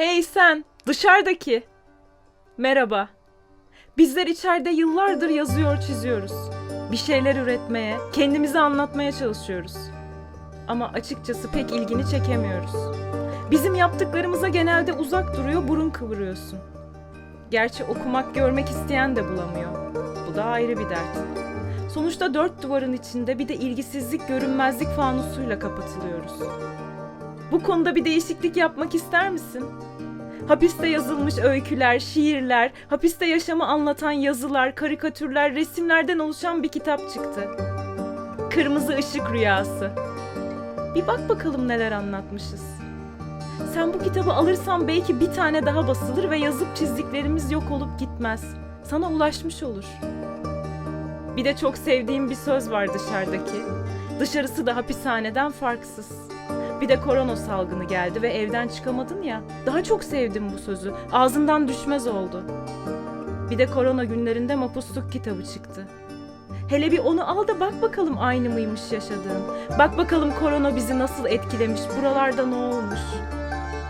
Hey sen, dışarıdaki. Merhaba. Bizler içeride yıllardır yazıyor, çiziyoruz. Bir şeyler üretmeye, kendimizi anlatmaya çalışıyoruz. Ama açıkçası pek ilgini çekemiyoruz. Bizim yaptıklarımıza genelde uzak duruyor, burun kıvırıyorsun. Gerçi okumak, görmek isteyen de bulamıyor. Bu da ayrı bir dert. Sonuçta dört duvarın içinde bir de ilgisizlik, görünmezlik fanusuyla kapatılıyoruz. Bu konuda bir değişiklik yapmak ister misin? Hapiste yazılmış öyküler, şiirler, hapiste yaşamı anlatan yazılar, karikatürler, resimlerden oluşan bir kitap çıktı. Kırmızı Işık Rüyası. Bir bak bakalım neler anlatmışız. Sen bu kitabı alırsan belki bir tane daha basılır ve yazıp çizdiklerimiz yok olup gitmez. Sana ulaşmış olur. Bir de çok sevdiğim bir söz var dışarıdaki. Dışarısı da hapishaneden farksız. Bir de korona salgını geldi ve evden çıkamadın ya. Daha çok sevdim bu sözü. Ağzından düşmez oldu. Bir de korona günlerinde Mapusluk kitabı çıktı. Hele bir onu al da bak bakalım aynı mıymış yaşadığın. Bak bakalım korona bizi nasıl etkilemiş, buralarda ne olmuş.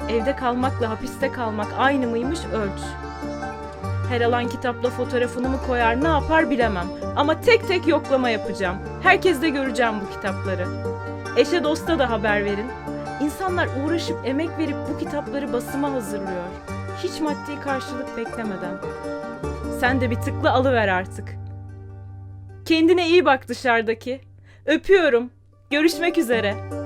Evde kalmakla hapiste kalmak aynı mıymış ölç. Her alan kitapla fotoğrafını mı koyar ne yapar bilemem. Ama tek tek yoklama yapacağım. Herkes de göreceğim bu kitapları. Eşe dosta da haber verin. İnsanlar uğraşıp emek verip bu kitapları basıma hazırlıyor. Hiç maddi karşılık beklemeden. Sen de bir tıkla alıver artık. Kendine iyi bak dışarıdaki. Öpüyorum. Görüşmek üzere.